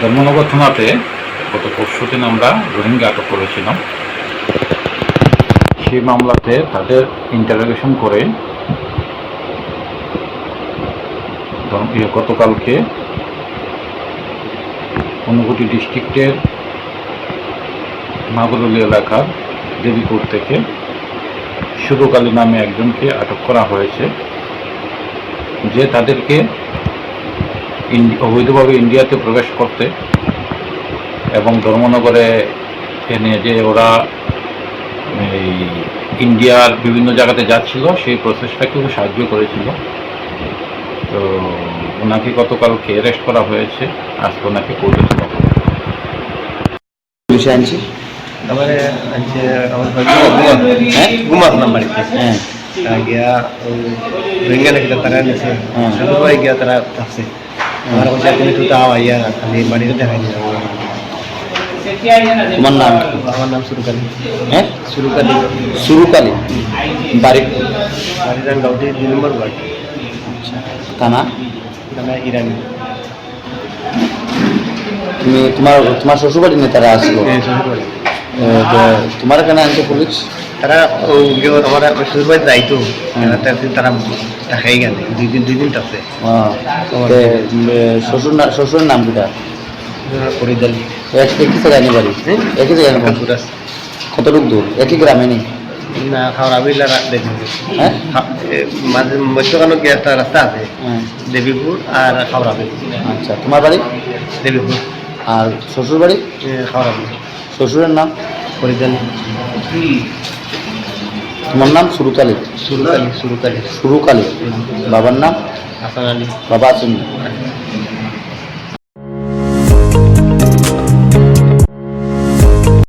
ধর্মনগর থানাতে গত পরশু দিন আমরা রোহিঙ্গা আটক করেছিলাম। সেই মামলাতে তাদের ইন্টারোগেশন করে ইয়ে, গতকালকে অনুগুটি ডিস্ট্রিক্টের নাগরলি এলাকার দেবীপুর থেকে শুরুক আলী নামে একজনকে আটক করা হয়েছে। যে তাদেরকে অবৈধভাবে ইন্ডিয়াতে প্রবেশ করতে এবং ধর্মনগরে এনে যে ওরা এই ইন্ডিয়ার বিভিন্ন জায়গাতে যাচ্ছিল সেই প্রসেসটাকেও সাহায্য করেছিল। তো ওনাকে গতকালকে অ্যারেস্ট করা হয়েছে আজকে ওনাকে কোর্টে তোলা। আনছি আমার আমার হ্যাঁ? বাড়িতে। হ্যাঁ? গিয়া। তারা নিছে হ্যাঁ। গিয়া তারা থাকছে। আমার কাছে তুমি একটু তাও আইয়া আমি বাড়িতে দেখাই তোমার নাম আমার নাম সুরুকালি হ্যাঁ সুরুকালি সুরুকালী বাড়ি বাড়ির গাউটি দুই নম্বর ওয়ার্ড থানা নামে ইরানি তুমি তোমার তোমার শ্বশুরবাড়ি নিয়ে তারা আসলো তোমার কেন আনছে পুলিশ তারা আমার শ্বশুর বাড়ি যাইতো তারা তারা দেখাই গেল দুই দিন দুই দিন এ, শ্বশুর শ্বশুরের নাম কিটা? দিল এক- একই জায়গায় নিয়ে বাড়ি? একই জায়গায় কতটুক দূর? একই গ্রামে নেই? না খাওয়া বিলা হ্যাঁ? মাঝে মধ্যখানে কি একটা রাস্তা আছে? দেবীপুর আর খাওয়াবি আচ্ছা তোমার বাড়ি? দেবীপুর। আর শ্বশুর বাড়ি? খাওয়াবি শ্বশুরের নাম? ফরিদালি তোমার নাম? সুরুকালি সুরুকালি সুরুকালী। বাবার নাম? হাসান আলী। বাবা আছেন?